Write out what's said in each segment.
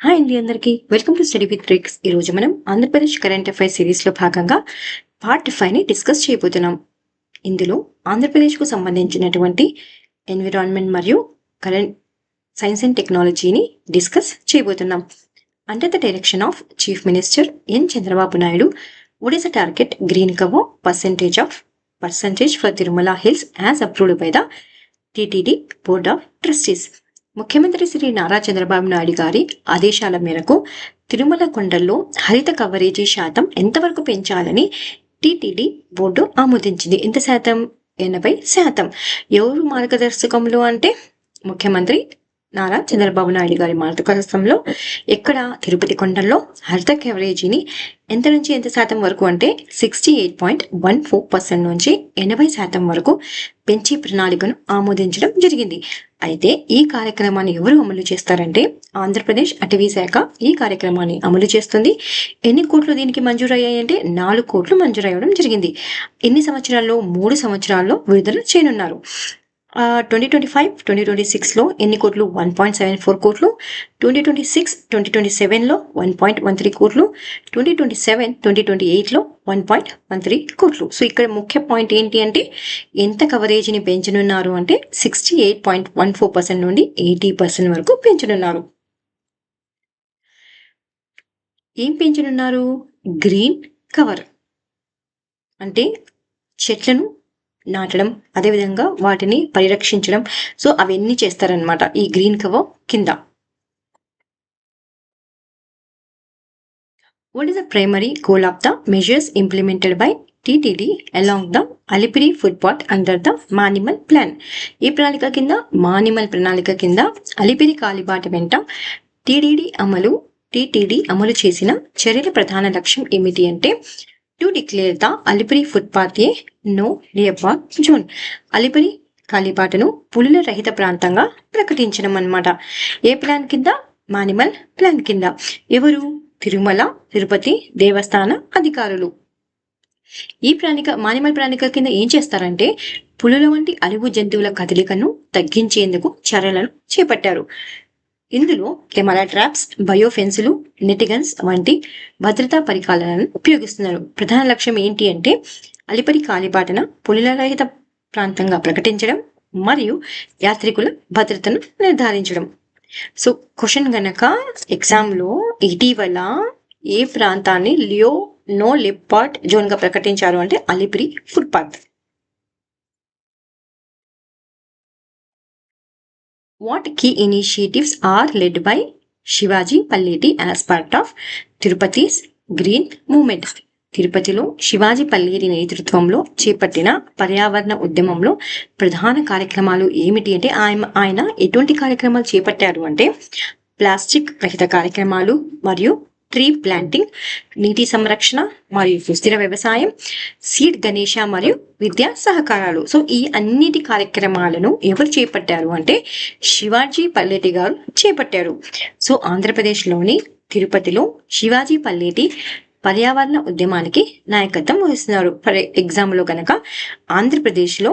Hi అండి అందరికీ. Welcome to study with tricks ఈరోజు మనం ఆంధ్రప్రదేశ్ కరెంట్ అఫైర్స్ సిరీస్లో భాగంగా పార్ట్ ఫైవ్ని డిస్కస్ చేయబోతున్నాం. ఇందులో ఆంధ్రప్రదేశ్కు సంబంధించినటువంటి ఎన్విరాన్మెంట్ మరియు కరెంట్ సైన్స్ అండ్ టెక్నాలజీని డిస్కస్ చేయబోతున్నాం. Under the direction of chief minister N Chandrababu Naidu what is the target green cover percentage of percentage for Tirumala Hills as approved by the TTD Board of Trustees. ముఖ్యమంత్రి శ్రీ నారా చంద్రబాబు నాయుడు గారి ఆదేశాల మేరకు తిరుమల కొండల్లో హరిత coverage శాతం ఎంతవరకు పెంచాలని టీటీడీ బోర్డు ఆమోదించింది. ఎంత శాతం? ఎనభై శాతం. ఎవరు మార్గదర్శకంలో అంటే ముఖ్యమంత్రి నారా చంద్రబాబు నాయుడు గారి మార్గదర్శకంలో ఎక్కడ? తిరుపతి కొండల్లో హరిత కవరేజీని ఎంత నుంచి ఎంత శాతం వరకు అంటే sixty eight point one four percent నుంచి ఎనభై శాతం వరకు పెంచే ప్రణాళికను ఆమోదించడం జరిగింది. అయితే ఈ కార్యక్రమాన్ని ఎవరు అమలు చేస్తారంటే ఆంధ్రప్రదేశ్ అటవీ శాఖ ఈ కార్యక్రమాన్ని అమలు చేస్తుంది. ఎన్ని కోట్లు దీనికి మంజూరయ్యాయంటే నాలుగు కోట్లు మంజూరయ్యడం జరిగింది. ఎన్ని సంవత్సరాల్లో? మూడు సంవత్సరాల్లో విడుదల చేయనున్నారు. Twenty twenty five twenty twenty సిక్స్లో ఎన్ని కోట్లు? వన్ పాయింట్ సెవెన్ ఫోర్ కోట్లు. Twenty twenty six twenty twenty సెవెన్లో వన్ పాయింట్ వన్ త్రీ కోట్లు. Twenty twenty seven twenty twenty ఎయిట్లో వన్ పాయింట్ వన్ త్రీ కోట్లు. సో ఇక్కడ ముఖ్య పాయింట్ ఏంటి అంటే ఎంత కవరేజ్ని పెంచనున్నారు అంటే sixty eight point one four percent నుండి ఎయిటీ పర్సెంట్ వరకు పెంచనున్నారు. ఏం పెంచనున్నారు? Green cover. అంటే చెట్లను నాటడం అదేవిధంగా వాటిని పరిరక్షించడం. సో అవన్నీ చేస్తారనమాట ఈ గ్రీన్ కవర్ కింద. What is the primary goal of the measures implemented by TTD along the Alipiri footpath under the minimal plan ఈ ప్రణాళిక కింద మానిమల్ ప్రణాళిక కింద అలిపిరి కాలిబాట వెంట టీడీడీ అమలు టీటీడీ అమలు చేసిన చర్యల ప్రధాన లక్ష్యం ఏమిటి అంటే to declare the Alipiri footpath a no నియర్బార్ zone Alipiri కాలిబాటను పులుల రహిత ప్రాంతంగా ప్రకటించడం అన్నమాట ఏ ప్లాన్ కింద మానిమల్ ప్లాన్ కింద ఎవరు తిరుమల తిరుపతి దేవస్థాన అధికారులు ఈ ప్రాణిక మానిమల్ ప్రాణిక కింద ఏం చేస్తారంటే పులుల వంటి అలుగు జంతువుల కదలికను తగ్గించేందుకు చర్యలను చేపట్టారు ఇందులో కెమెరా ట్రాప్స్ బయోఫెన్సులు నెటిగన్స్ వంటి భద్రతా పరికరాలను ఉపయోగిస్తున్నారు. ప్రధాన లక్ష్యం ఏంటి అంటే అలిపరి కాలిబాటన పులుల రహిత ప్రాంతంగా ప్రకటించడం మరియు యాత్రికుల భద్రతను నిర్ధారించడం. సో క్వశ్చన్ గనక ఎగ్జామ్లో ఇటీవల ఏ ప్రాంతాన్ని లియో నో లిపార్ట్ జోన్గా ప్రకటించారు అంటే Alipiri footpath. What key initiatives are led by Shivaji Palleti as part of Tirupati's green movement తిరుపతిలో శివాజీ పల్లేరి నేతృత్వంలో చేపట్టిన పర్యావరణ ఉద్యమంలో ప్రధాన కార్యక్రమాలు ఏమిటి అంటే ఆయన ఆయన ఎటువంటి కార్యక్రమాలు చేపట్టారు అంటే ప్లాస్టిక్ రహిత కార్యక్రమాలు మరియు ట్రీ ప్లాంటింగ్ నీటి సంరక్షణ మరియు సుస్థిర వ్యవసాయం సీడ్ గణేష మరియు విద్యా సహకారాలు. సో ఈ అన్నిటి కార్యక్రమాలను ఎవరు చేపట్టారు అంటే శివాజీ పల్లెటి గారు చేపట్టారు. సో ఆంధ్రప్రదేశ్లోని తిరుపతిలో శివాజీ పల్లెటి పర్యావరణ ఉద్యమానికి నాయకత్వం వహిస్తున్నారు. ఫర్ ఎగ్జాంపుల్లో కనుక ఆంధ్రప్రదేశ్లో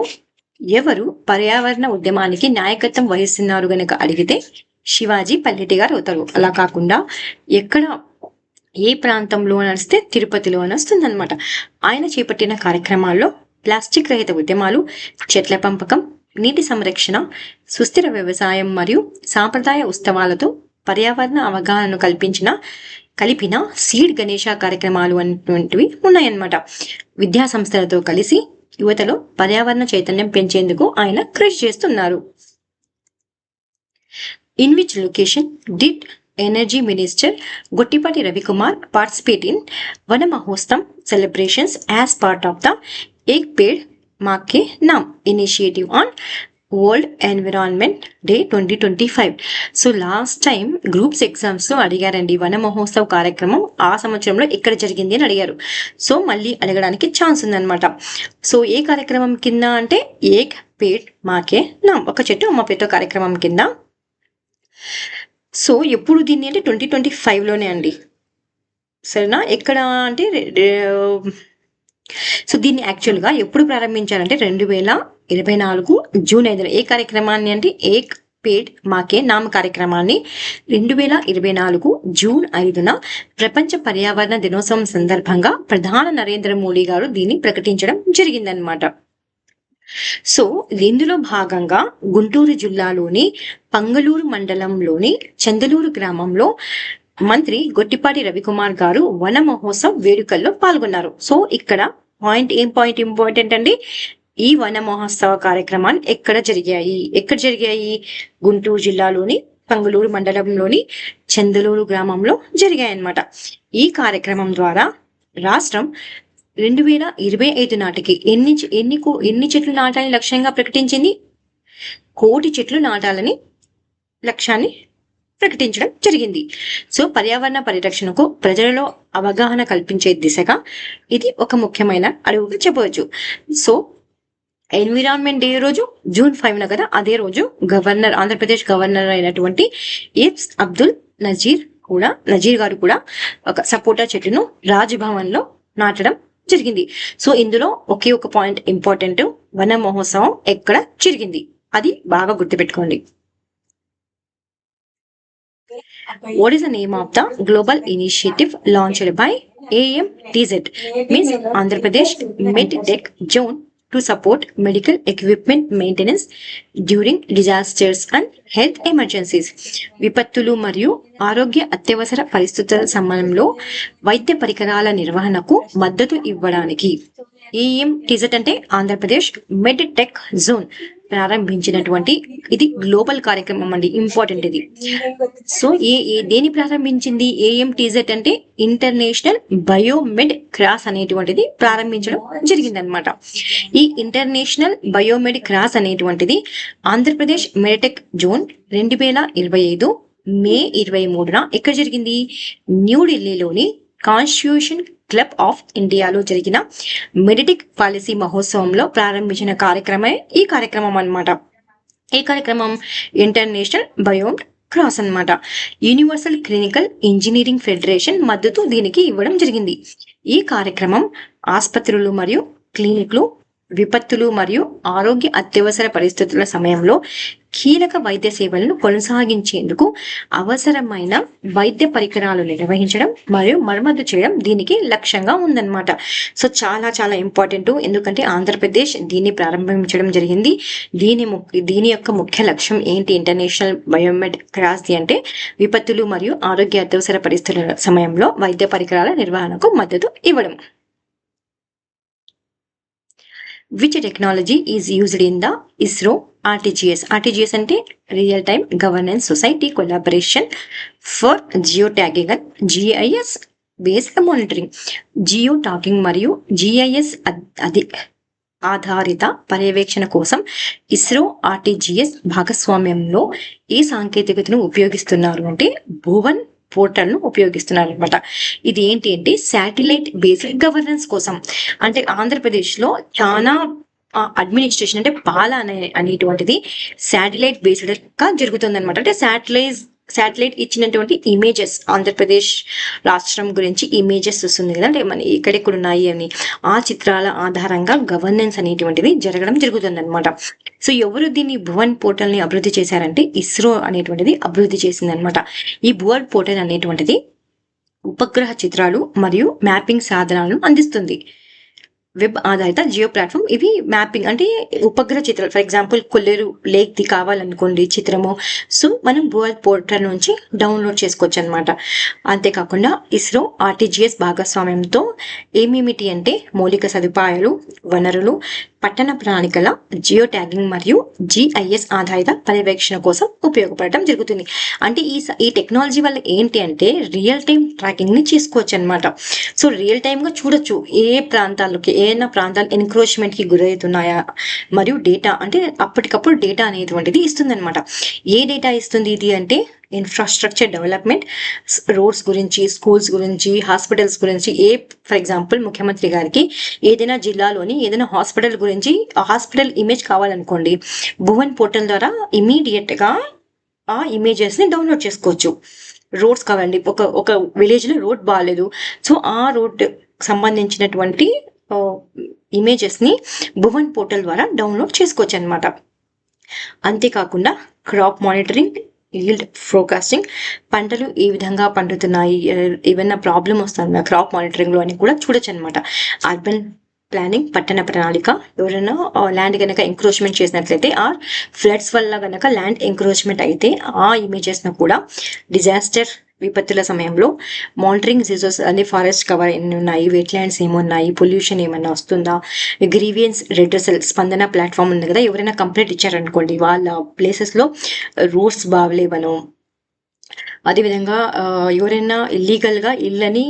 ఎవరు పర్యావరణ ఉద్యమానికి నాయకత్వం వహిస్తున్నారు గనక అడిగితే శివాజీ పల్లెటి గారు అవుతారు. అలా కాకుండా ఎక్కడ ఏ ప్రాంతంలో నడిస్తే తిరుపతిలో అని అనమాట ఆయన చేపట్టిన కార్యక్రమాల్లో ప్లాస్టిక్ రహిత ఉద్యమాలు చెట్ల పెంపకం నీటి సంరక్షణ సుస్థిర వ్యవసాయం మరియు సాంప్రదాయ ఉత్సవాలతో పర్యావరణ అవగాహనను కల్పించిన కలిపిన సీడ్ గణేష కార్యక్రమాలు అనేటువంటివి ఉన్నాయన్నమాట. విద్యా సంస్థలతో కలిసి యువతలో పర్యావరణ చైతన్యం పెంచేందుకు ఆయన కృషి చేస్తున్నారు. In which location did energy minister Gottipati Ravikumar participate in Vana Mahotsavam celebrations as part of the Ek Ped Maa Ke Naam initiative on world environment day twenty twenty five so last time groups ఎగ్జామ్స్లో అడిగారండి. వన మహోత్సవ్ కార్యక్రమం ఆ సంవత్సరంలో ఎక్కడ జరిగింది అని అడిగారు. So మళ్ళీ అడగడానికి ఛాన్స్ ఉందన్నమాట. సో ఏ కార్యక్రమం కింద అంటే ఏక్ పేడ్ మాకే నామ్ ఒక చెట్టు అమ్మ పెట్టో కార్యక్రమం కింద. సో ఎప్పుడు దీన్ని అంటే ట్వంటీ ట్వంటీ ఫైవ్లోనే అండి. సరేనా? ఎక్కడ అంటే సో దీన్ని యాక్చువల్గా ఎప్పుడు ప్రారంభించారంటే రెండు వేల ఇరవై నాలుగు జూన్ ఐదున ఏ కార్యక్రమాన్ని అంటే ఏక్ పేడ్ మాకే నామ కార్యక్రమాన్ని రెండు వేల ఇరవై నాలుగు జూన్ ఐదున ప్రపంచ పర్యావరణ దినోత్సవం సందర్భంగా ప్రధాన నరేంద్ర మోడీ గారు దీన్ని ప్రకటించడం జరిగిందనమాట సో ఇందులో భాగంగా గుంటూరు జిల్లాలోని పంగలూరు మండలంలోని చందలూరు గ్రామంలో మంత్రి గొట్టిపాటి రవికుమార్ గారు వన మహోత్సవ్ వేడుకల్లో పాల్గొన్నారు. సో ఇక్కడ పాయింట్ ఏం పాయింట్ ఇంపార్టెంట్ అండి? ఈ వన మహోత్సవ కార్యక్రమాలు ఎక్కడ జరిగాయి? ఎక్కడ జరిగాయి? గుంటూరు జిల్లాలోని పంగులూరు మండలంలోని చందలూరు గ్రామంలో జరిగాయి అన్నమాట ఈ కార్యక్రమం ద్వారా రాష్ట్రం రెండు వేల ఇరవై ఐదు నాటికి ఎన్ని ఎన్ని ఎన్ని చెట్లు నాటాలని లక్ష్యంగా ప్రకటించింది? కోటి చెట్లు నాటాలని లక్ష్యాన్ని ప్రకటించడం జరిగింది. సో పర్యావరణ పరిరక్షణకు ప్రజలలో అవగాహన కల్పించే దిశగా ఇది ఒక ముఖ్యమైన అడుగుగా చెప్పవచ్చు. సో ఎన్విరాన్మెంట్ డే రోజు జూన్ ఫైవ్ న కదా అదే రోజు గవర్నర్ ఆంధ్రప్రదేశ్ గవర్నర్ అయినటువంటి ఎఫ్స్ అబ్దుల్ నజీర్ కూడా నజీర్ గారు కూడా ఒక సపోటా చెట్టును రాజ్భవన్లో నాటడం జరిగింది. సో ఇందులో ఒకే ఒక పాయింట్ ఇంపార్టెంట్. వన మహోత్సవం ఎక్కడ జరిగింది? అది బాగా గుర్తుపెట్టుకోండి. What is the name of the global initiative launched by AM TZ means Andhra Pradesh mid tech zone to support medical equipment maintenance during disasters and health emergencies విపత్తులు మరియు ఆరోగ్య అత్యవసర పరిస్థితుల సమయంలో వైద్య పరికరాల నిర్వహణకు మద్దతు ఇవ్వడానికి. ఏఎం టిజెట్ అంటే ఆంధ్రప్రదేశ్ మెడ్ టెక్ జోన్. ప్రారంభించినటువంటి ఇది గ్లోబల్ కార్యక్రమం అండి ఇంపార్టెంట్ ఇది. సో ఏ ఏ- దేని ప్రారంభించింది? ఏఎంటీజెట్ అంటే ఇంటర్నేషనల్ బయోమెడ్ క్రాస్ అనేటువంటిది ప్రారంభించడం జరిగిందనమాట. ఈ ఇంటర్నేషనల్ బయోమెడ్ క్రాస్ అనేటువంటిది ఆంధ్రప్రదేశ్ మెడటెక్ జోన్ రెండు వేల ఇరవై ఐదు మే ఇరవై మూడున ఎక్కడ జరిగింది? న్యూఢిల్లీలోని కాన్స్టిట్యూషన్ క్లబ్ ఆఫ్ ఇండియాలో జరిగిన మెడిటిక్ పాలసీ మహోత్సవంలో ప్రారంభించిన కార్యక్రమే ఈ కార్యక్రమం అన్నమాట. ఈ కార్యక్రమం ఇంటర్నేషనల్ బయోమ్ క్రాస్ అన్నమాట. యూనివర్సల్ క్లినికల్ ఇంజనీరింగ్ ఫెడరేషన్ మద్దతు దీనికి ఇవ్వడం జరిగింది. ఈ కార్యక్రమం ఆసుపత్రులు మరియు క్లినిక్లు విపత్తులు మరియు ఆరోగ్య అత్యవసర పరిస్థితుల సమయంలో కీలక వైద్య సేవలను కొనసాగించేందుకు అవసరమైన వైద్య పరికరాలు నిర్వహించడం మరియు మరమ్మతు చేయడం దీనికి లక్ష్యంగా ఉందన్నమాట. సో చాలా చాలా ఇంపార్టెంట్. ఎందుకంటే ఆంధ్రప్రదేశ్ దీన్ని ప్రారంభించడం జరిగింది. దీని దీని యొక్క ముఖ్య లక్ష్యం ఏంటి? ఇంటర్నేషనల్ బయోమెడ్ క్రాస్ది అంటే విపత్తులు మరియు ఆరోగ్య అత్యవసర పరిస్థితుల సమయంలో వైద్య పరికరాల నిర్వహణకు మద్దతు ఇవ్వడం. Which technology is used in the ISRO RTGS RTGS అంటే real time governance society collaboration for geo tagging and GIS based monitoring geo tagging మరియు జిఐఎస్ అది ఆధారిత పర్యవేక్షణ కోసం ఇస్రో ఆర్టీజీఎస్ భాగస్వామ్యంలో ఈ సాంకేతికతను ఉపయోగిస్తున్నారు అంటే భువన్ పోర్టల్ను ఉపయోగిస్తున్నారు అనమాట ఇది ఏంటి అంటే శాటిలైట్ బేస్డ్ గవర్నెన్స్ కోసం. అంటే ఆంధ్రప్రదేశ్లో చాలా అడ్మినిస్ట్రేషన్ అంటే పాల అనే అనేటువంటిది శాటిలైట్ బేస్డ్గా జరుగుతుంది అనమాట అంటే శాటిలైట్ శాటిలైట్ ఇచ్చినటువంటి ఇమేజెస్ ఆంధ్రప్రదేశ్ రాష్ట్రం గురించి ఇమేజెస్ వస్తుంది కదా. అంటే మన ఎక్కడెక్కడ ఉన్నాయి అని ఆ చిత్రాల ఆధారంగా గవర్నెన్స్ అనేటువంటిది జరగడం జరుగుతుంది అనమాట సో ఎవరు దీన్ని భువన్ పోర్టల్ని అభివృద్ధి చేశారంటే ఇస్రో అనేటువంటిది అభివృద్ధి చేసింది అనమాట ఈ భువన్ పోర్టల్ అనేటువంటిది ఉపగ్రహ చిత్రాలు మరియు మ్యాపింగ్ సాధనాలను అందిస్తుంది. వెబ్ ఆధారిత జియో ప్లాట్ఫామ్. ఇవి మ్యాపింగ్ అంటే ఉపగ్రహ చిత్రాలు. ఫర్ ఎగ్జాంపుల్ కొల్లేరు లేక్ ది కావాలనుకోండి చిత్రము. సో మనం భువల్ పోర్టల్ నుంచి డౌన్లోడ్ చేసుకోవచ్చు అనమాట అంతేకాకుండా ఇస్రో ఆర్టీజీఎస్ భాగస్వామ్యంతో ఏమేమిటి అంటే మౌలిక సదుపాయాలు వనరులు పట్టణ ప్రణాళికల జియో ట్యాగింగ్ మరియు జిఐఎస్ ఆధారిత పర్యవేక్షణ కోసం ఉపయోగపడటం జరుగుతుంది. అంటే ఈ స- ఈ టెక్నాలజీ వల్ల ఏంటి అంటే రియల్ టైం ట్రాకింగ్ని చేసుకోవచ్చు అనమాట సో రియల్ టైమ్గా చూడొచ్చు ఏ ప్రాంతాలకి ఏమైనా ప్రాంతాలు ఎన్క్రోచ్మెంట్కి గురవుతున్నాయా మరియు డేటా అంటే అప్పటికప్పుడు డేటా అనేటువంటిది ఇస్తుంది అనమాట ఏ డేటా ఇస్తుంది ఇది అంటే ఇన్ఫ్రాస్ట్రక్చర్ డెవలప్మెంట్ రోడ్స్ గురించి స్కూల్స్ గురించి హాస్పిటల్స్ గురించి ఏ ఫర్ ఎగ్జాంపుల్ ముఖ్యమంత్రి గారికి ఏదైనా జిల్లాలోని ఏదైనా హాస్పిటల్ గురించి ఆ హాస్పిటల్ ఇమేజ్ కావాలనుకోండి భువన్ పోర్టల్ ద్వారా ఇమీడియట్గా ఆ ఇమేజెస్ని డౌన్లోడ్ చేసుకోవచ్చు. రోడ్స్ కావాలండి ఒక ఒక విలేజ్లో రోడ్ బాగాలేదు సో ఆ రోడ్ సంబంధించినటువంటి ఇమేజెస్ని భువన్ పోర్టల్ ద్వారా డౌన్లోడ్ చేసుకోవచ్చు అనమాట అంతేకాకుండా క్రాప్ మానిటరింగ్ ఈల్డ్ ఫోకాస్టింగ్ పంటలు ఏ విధంగా పండుతున్నాయి. ఏమైనా ప్రాబ్లం వస్తుందా? క్రాప్ మానిటరింగ్లో అని కూడా చూడొచ్చు అనమాట అర్బన్ ప్లానింగ్ పట్టణ ప్రణాళిక. ఎవరైనా ల్యాండ్ కనుక ఎంక్రోచ్మెంట్ చేసినట్లయితే ఆ ఫ్లడ్స్ వల్ల కనుక ల్యాండ్ ఎంక్రోచ్మెంట్ అయితే ఆ ఇమేజెస్ను కూడా డిజాస్టర్ విపత్తుల సమయంలో మానిటరింగ్ రిసోర్స్ అన్ని ఫారెస్ట్ కవర్ ఎన్ని ఉన్నాయి వెట్లాండ్స్ ఏమున్నాయి పొల్యూషన్ ఏమైనా వస్తుందా గ్రీవియన్స్ రెడ్రసల్ స్పందన ప్లాట్ఫామ్ ఉంది కదా ఎవరైనా కంప్లైంట్ ఇచ్చారనుకోండి వాళ్ళ ప్లేసెస్లో రోడ్స్ బాగలేవను. అదేవిధంగా ఎవరైనా ఇల్లీగల్గా ఇళ్ళని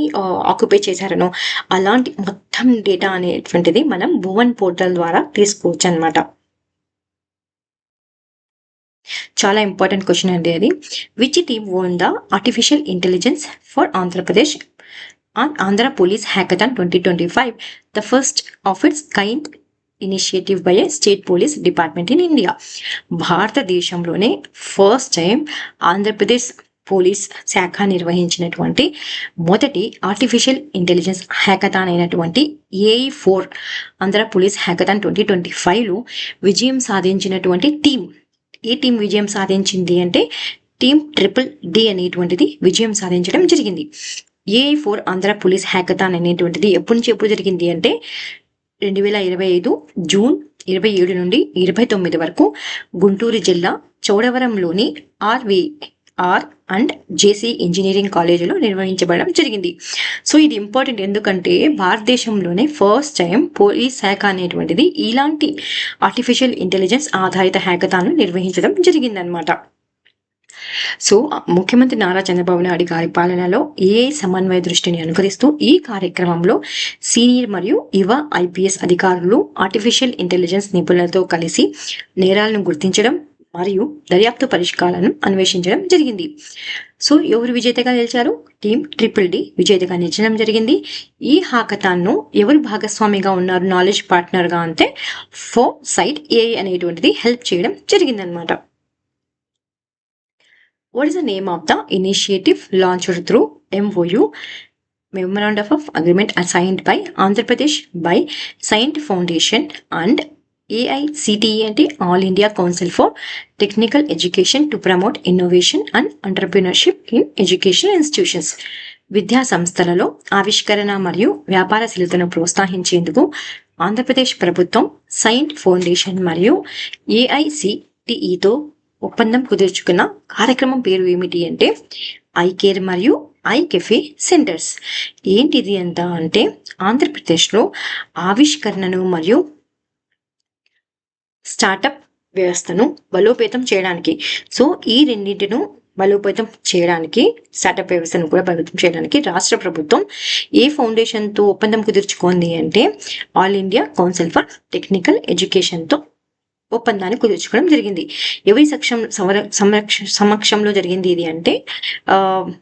ఆక్యుపై చేశారనో అలాంటి మొత్తం డేటా అనేటువంటిది మనం భువన్ పోర్టల్ ద్వారా తీసుకోవచ్చు అనమాట చాలా ఇంపార్టెంట్ క్వశ్చన్ అండి అది. Which team won the artificial intelligence for Andhra Pradesh on Andhra police hackathon twenty twenty five the first of its kind initiative by a state police department in India భారతదేశంలోనే first time Andhra Pradesh police శాఖ నిర్వహించినటువంటి మొదటి artificial intelligence hackathon అయినటువంటి AI four Andhra police hackathon twenty twenty ఫైవ్లో విజయం సాధించినటువంటి team ఏ team విజయం సాధించింది అంటే టీం ట్రిపుల్ డి అనేటువంటిది విజయం సాధించడం జరిగింది. AI four Andhra police hackathon అనేటువంటిది ఎప్పటి నుంచి ఎప్పుడు జరిగింది అంటే రెండు వేల ఇరవై ఐదు జూన్ ఇరవై ఏడు నుండి ఇరవై తొమ్మిది వరకు గుంటూరు జిల్లా చౌడవరంలోని RV R and JC engineering కాలేజీలో నిర్వహించబడడం జరిగింది. సో ఇది ఇంపార్టెంట్ ఎందుకంటే భారతదేశంలోనే ఫస్ట్ టైం పోలీస్ శాఖ అనేటువంటిది ఇలాంటి ఆర్టిఫిషియల్ ఇంటెలిజెన్స్ ఆధారిత హ్యాకథాన్ను నిర్వహించడం జరిగిందనమాట సో ముఖ్యమంత్రి నారా చంద్రబాబు నాయుడు గారి పాలనలో ఏ సమన్వయ దృష్టిని అనుకరిస్తూ ఈ కార్యక్రమంలో సీనియర్ మరియు యువ ఐపీఎస్ అధికారులు ఆర్టిఫిషియల్ ఇంటెలిజెన్స్ నిపుణులతో కలిసి నేరాలను గుర్తించడం మరియు దర్యాప్తు పరిష్కారాలను అన్వేషించడం జరిగింది. సో ఎవరు విజేతగా నిలిచారు? టీం ట్రిపుల్ డి విజేతగా నిలిచడం జరిగింది. ఈ హాకథాన్ను ఎవరు భాగస్వామిగా ఉన్నారు? నాలెడ్జ్ పార్ట్నర్గా అంటే ఫో సైట్ ఏఐ అనేటువంటిది హెల్ప్ చేయడం జరిగిందనమాట what is the name of the initiative launched through MOU Memorandum of agreement assigned by Andhra Pradesh by Cyient foundation and AICTE అంటే All India Council for Technical Education to promote innovation and entrepreneurship in education institutions విద్యా సంస్థలలో ఆవిష్కరణ మరియు వ్యాపారశీలతను ప్రోత్సహించేందుకు ఆంధ్రప్రదేశ్ ప్రభుత్వం saint foundation మరియు ఏఐసిటిఈతో ఒప్పందం కుదుర్చుకున్న కార్యక్రమం పేరు ఏమిటి అంటే ఐ కేర్ మరియు ఐ కెఫే సెంటర్స్. ఏంటిది ఎంత అంటే ఆంధ్రప్రదేశ్లో ఆవిష్కరణను మరియు స్టార్టప్ వ్యవస్థను బలోపేతం చేయడానికి. సో ఈ రెండింటిను బలోపేతం చేయడానికి స్టార్టప్ వ్యవస్థను కూడా బలోపేతం చేయడానికి రాష్ట్ర ప్రభుత్వం ఏ ఫౌండేషన్తో ఒప్పందం కుదుర్చుకుంది అంటే All India Council for Technical ఎడ్యుకేషన్తో ఒప్పందాన్ని కుదుర్చుకోవడం జరిగింది. ఎవరి సక్షం సంరక్ష సమక్షంలో జరిగింది ఇది అంటే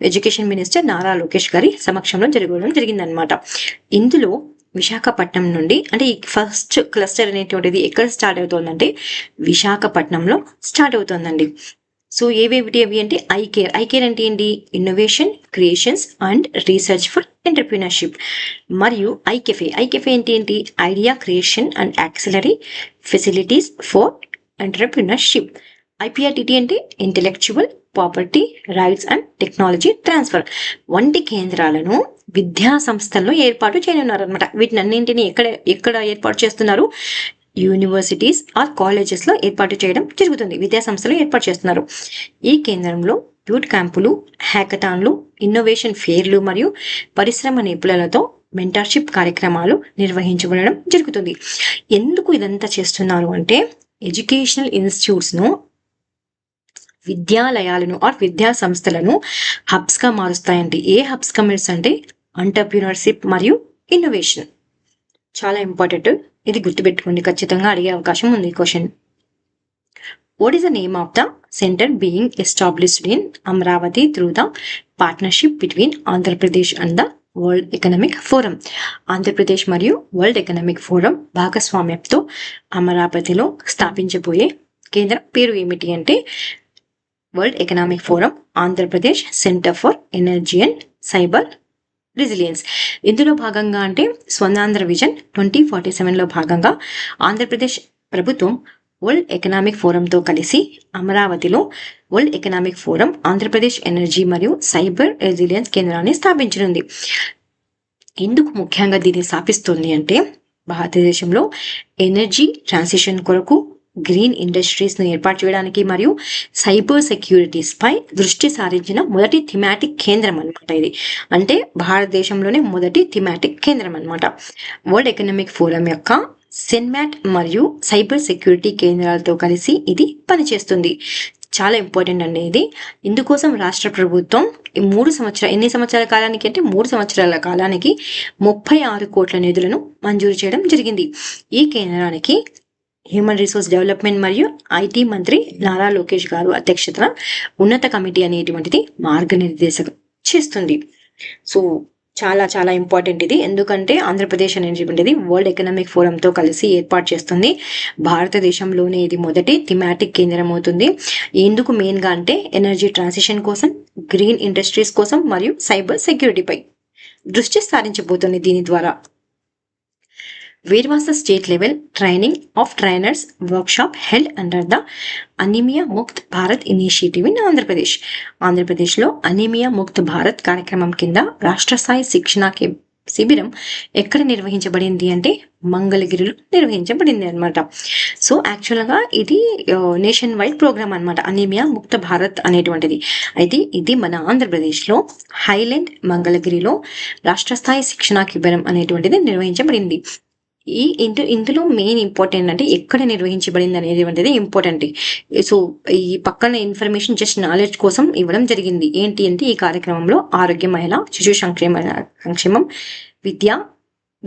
ఎడ్యుకేషన్ మినిస్టర్ నారా లోకేష్ గారి సమక్షంలో జరగడం జరిగిందనమాట ఇందులో విశాఖపట్నం నుండి అంటే ఈ ఫస్ట్ క్లస్టర్ అనేటువంటిది ఎక్కడ స్టార్ట్ అవుతుందంటే విశాఖపట్నంలో స్టార్ట్ అవుతుందండి. సో ఏవేమిటి అవి అంటే ఐ కేర్ ఐ కేర్ అంటే ఏంటి? Innovation creations and research for entrepreneurship మరియు ఐ కెఫే ఐ కెఫే అంటే ఏంటి? Idea creation and auxiliary facilities for entrepreneurship IPRTT అంటే intellectual property rights and technology transfer. వంటి కేంద్రాలను విద్యా సంస్థల్లో ఏర్పాటు చేయనున్నారనమాట వీటినన్నింటినీ ఎక్కడ ఎక్కడ ఏర్పాటు చేస్తున్నారు? యూనివర్సిటీస్ ఆర్ కాలేజెస్లో ఏర్పాటు చేయడం జరుగుతుంది. విద్యా సంస్థలు ఏర్పాటు చేస్తున్నారు. ఈ కేంద్రంలో యూట్ క్యాంపులు హ్యాకథాన్లు ఇన్నోవేషన్ ఫేర్లు మరియు పరిశ్రమ నిపుణులతో మెంటర్షిప్ కార్యక్రమాలు నిర్వహించబడడం జరుగుతుంది. ఎందుకు ఇదంతా చేస్తున్నారు అంటే ఎడ్యుకేషనల్ ఇన్స్టిట్యూట్స్ను విద్యాలయాలను ఆర్ విద్యా సంస్థలను హబ్స్గా మారుస్తాయండి. ఏ హబ్స్ కమిట్స్ అంటే అంటర్ప్రినర్షిప్ మరియు ఇన్నోవేషన్ చాలా ఇంపార్టెంట్ ఇది గుర్తుపెట్టుకోండి. ఖచ్చితంగా అడిగే అవకాశం ఉంది question what is the name of the centre being established in Amaravati through the partnership between Andhra Pradesh and the World Economic Forum Andhra Pradesh మరియు వరల్డ్ ఎకనామిక్ ఫోరం భాగస్వామ్యంతో అమరావతిలో స్థాపించబోయే కేంద్రం పేరు ఏమిటి అంటే World Economic Forum Andhra Pradesh centre for energy and cyber resilience ఇందులో భాగంగా అంటే స్వర్ణాంధ్ర విజన్ ట్వంటీ ఫార్టీ సెవెన్లో భాగంగా ఆంధ్రప్రదేశ్ ప్రభుత్వం వరల్డ్ ఎకనామిక్ ఫోరంతో కలిసి అమరావతిలో World Economic Forum Andhra Pradesh energy మరియు సైబర్ రెసిలియన్స్ కేంద్రాన్ని స్థాపించనుంది. ఎందుకు ముఖ్యంగా దీన్ని స్థాపిస్తుంది అంటే భారతదేశంలో ఎనర్జీ ట్రాన్సిషన్ కొరకు గ్రీన్ ఇండస్ట్రీస్ను ఏర్పాటు చేయడానికి మరియు సైబర్ సెక్యూరిటీస్పై దృష్టి సారించిన మొదటి థిమాటిక్ కేంద్రం అనమాట ఇది. అంటే భారతదేశంలోనే మొదటి థిమాటిక్ కేంద్రం అనమాట వరల్డ్ ఎకనామిక్ ఫోరం యొక్క సెన్మాట్ మరియు సైబర్ సెక్యూరిటీ కేంద్రాలతో కలిసి ఇది పనిచేస్తుంది. చాలా ఇంపార్టెంట్ అండి ఇది. ఇందుకోసం రాష్ట్ర ప్రభుత్వం ఈ మూడు సంవత్సరాలు ఎన్ని సంవత్సరాల కాలానికి అంటే మూడు సంవత్సరాల కాలానికి ముప్పై ఆరు కోట్ల నిధులను మంజూరు చేయడం జరిగింది. ఈ కేంద్రానికి హ్యూమన్ రిసోర్స్ డెవలప్మెంట్ మరియు ఐటీ మంత్రి నారా లోకేష్ గారు అధ్యక్షతన ఉన్నత కమిటీ అనేటువంటిది మార్గనిర్దేశం చేస్తుంది. సో చాలా చాలా ఇంపార్టెంట్ ఇది. ఎందుకంటే ఆంధ్రప్రదేశ్ అనేటువంటిది వరల్డ్ ఎకనామిక్ ఫోరంతో కలిసి ఏర్పాటు చేస్తుంది. భారతదేశంలోనే ఇది మొదటి థిమాటిక్ కేంద్రం అవుతుంది. ఎందుకు మెయిన్గా అంటే ఎనర్జీ ట్రాన్సిషన్ కోసం గ్రీన్ ఇండస్ట్రీస్ కోసం మరియు సైబర్ సెక్యూరిటీపై దృష్టి సారించబోతుంది దీని ద్వారా. Veeravasa state level training of trainers workshop held under the anemia Mukt Bharat initiative in Andhra Pradesh ఆంధ్రప్రదేశ్లో అనీమియా ముక్త్ భారత్ కార్యక్రమం కింద రాష్ట్ర స్థాయి శిక్షణ శిబిరం ఎక్కడ నిర్వహించబడింది అంటే మంగళగిరిలో నిర్వహించబడింది అనమాట సో యాక్చువల్గా ఇది నేషన్ వైడ్ ప్రోగ్రామ్ అనమాట అనీమియా ముక్త భారత్ అనేటువంటిది. అయితే ఇది మన ఆంధ్రప్రదేశ్లో హైలెండ్ మంగళగిరిలో రాష్ట్ర స్థాయి శిక్షణా శిబిరం అనేటువంటిది నిర్వహించబడింది. ఈ ఇందు ఇందులో మెయిన్ ఇంపార్టెంట్ అంటే ఎక్కడ నిర్వహించబడింది అనేది ఇంపార్టెంట్ సో ఈ పక్కన ఇన్ఫర్మేషన్ జస్ట్ నాలెడ్జ్ కోసం ఇవ్వడం జరిగింది. ఏంటి అంటే ఈ కార్యక్రమంలో ఆరోగ్య మహిళ శిశు సంక్షేమ సంక్షేమం విద్య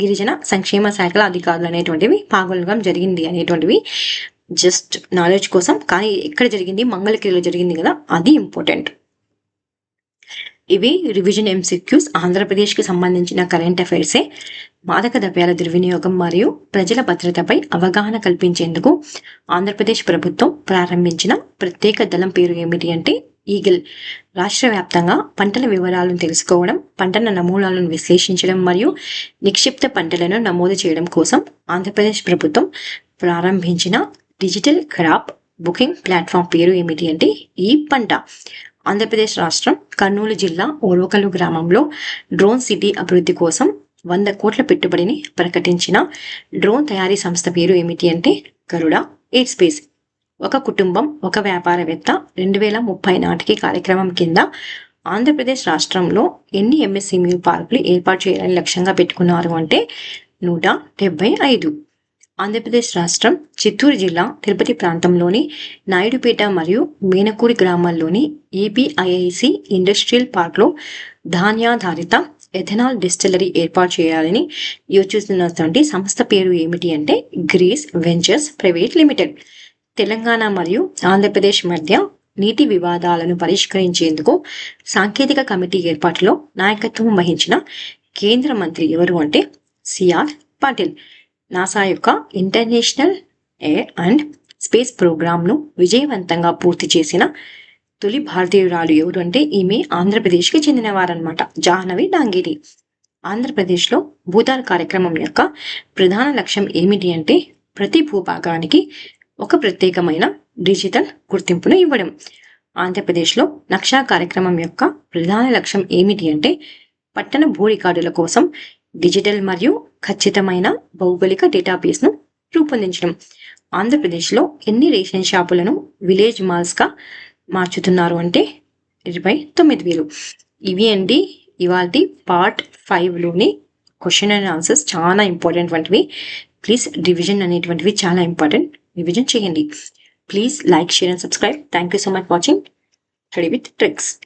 గిరిజన సంక్షేమ శాఖల అధికారులు అనేటువంటివి పాల్గొనడం జరిగింది అనేటువంటివి జస్ట్ నాలెడ్జ్ కోసం. కానీ ఎక్కడ జరిగింది? మంగళగిరిలో జరిగింది కదా? అది ఇంపార్టెంట్ ఇవి రివిజన్ ఎంసిక్యూస్ ఆంధ్రప్రదేశ్కి సంబంధించిన కరెంట్ అఫైర్సే మాదక ద్రవ్యాల దుర్వినియోగం మరియు ప్రజల భద్రతపై అవగాహన కల్పించేందుకు ఆంధ్రప్రదేశ్ ప్రభుత్వం ప్రారంభించిన ప్రత్యేక దళం పేరు ఏమిటి అంటే ఈగిల్. రాష్ట్ర వ్యాప్తంగా పంటల వివరాలను తెలుసుకోవడం పంటల నమూనాలను విశ్లేషించడం మరియు నిక్షిప్త పంటలను నమోదు చేయడం కోసం ఆంధ్రప్రదేశ్ ప్రభుత్వం ప్రారంభించిన డిజిటల్ క్రాప్ బుకింగ్ ప్లాట్ఫామ్ పేరు ఏమిటి అంటే ఈ పంట. ఆంధ్రప్రదేశ్ రాష్ట్రం కర్నూలు జిల్లా ఓరోకలు గ్రామంలో డ్రోన్ సిటీ అభివృద్ధి కోసం వంద కోట్ల పెట్టుబడిని ప్రకటించిన డ్రోన్ తయారీ సంస్థ పేరు ఏమిటి అంటే గరుడ ఎయిర్ స్పేస్. ఒక కుటుంబం ఒక వ్యాపారవేత్త రెండు వేల ముప్పై నాటికి కార్యక్రమం కింద ఆంధ్రప్రదేశ్ రాష్ట్రంలో ఎన్ని ఎంఎస్ఎంయూ పార్కులు ఏర్పాటు చేయాలని లక్ష్యంగా పెట్టుకున్నారు అంటే నూట డెబ్బై ఐదు. ఆంధ్రప్రదేశ్ రాష్ట్రం చిత్తూరు జిల్లా తిరుపతి ప్రాంతంలోని నాయుడుపేట మరియు మేనకూరి గ్రామాల్లోని ఏపీఐఐసి ఇండస్ట్రియల్ పార్క్లో ధాన్యాధారిత ఎథనాల్ డిస్టిలరీ ఏర్పాటు చేయాలని యోచిస్తున్నటువంటి సంస్థ పేరు ఏమిటి అంటే గ్రీస్ వెంచర్స్ ప్రైవేట్ లిమిటెడ్. తెలంగాణ మరియు ఆంధ్రప్రదేశ్ మధ్య నీటి వివాదాలను పరిష్కరించేందుకు సాంకేతిక కమిటీ ఏర్పాటులో నాయకత్వం వహించిన కేంద్ర మంత్రి ఎవరు అంటే సిఆర్ పాటిల్. నాసా యొక్క ఇంటర్నేషనల్ ఎయిర్ అండ్ స్పేస్ ప్రోగ్రామ్ను విజయవంతంగా పూర్తి చేసిన తొలి భారతీయురాలు ఎవరు అంటే ఈమె ఆంధ్రప్రదేశ్కి చెందినవారనమాట జాహ్నవి డాంగిరి. ఆంధ్రప్రదేశ్లో భూతాల్ కార్యక్రమం యొక్క ప్రధాన లక్ష్యం ఏమిటి అంటే ప్రతి భూభాగానికి ఒక ప్రత్యేకమైన డిజిటల్ గుర్తింపును ఇవ్వడం. ఆంధ్రప్రదేశ్లో నక్షా కార్యక్రమం యొక్క ప్రధాన లక్ష్యం ఏమిటి అంటే పట్టణ భూ రికార్డుల కోసం డిజిటల్ మరియు ఖచ్చితమైన భౌగోళిక డేటాబేస్ను రూపొందించడం. ఆంధ్రప్రదేశ్లో ఎన్ని రేషన్ షాపులను విలేజ్ మాల్స్గా మార్చుతున్నారు అంటే ఇరవై తొమ్మిది వేలు. ఇవి అండి ఇవాళ పార్ట్ ఫైవ్లోని క్వశ్చన్ అండ్ ఆన్సర్స్ చాలా ఇంపార్టెంట్ వంటివి. ప్లీజ్ డివిజన్ అనేటువంటివి చాలా ఇంపార్టెంట్. రివిజన్ చేయండి. Please like share and subscribe. Thank you so much watching. Study with tricks.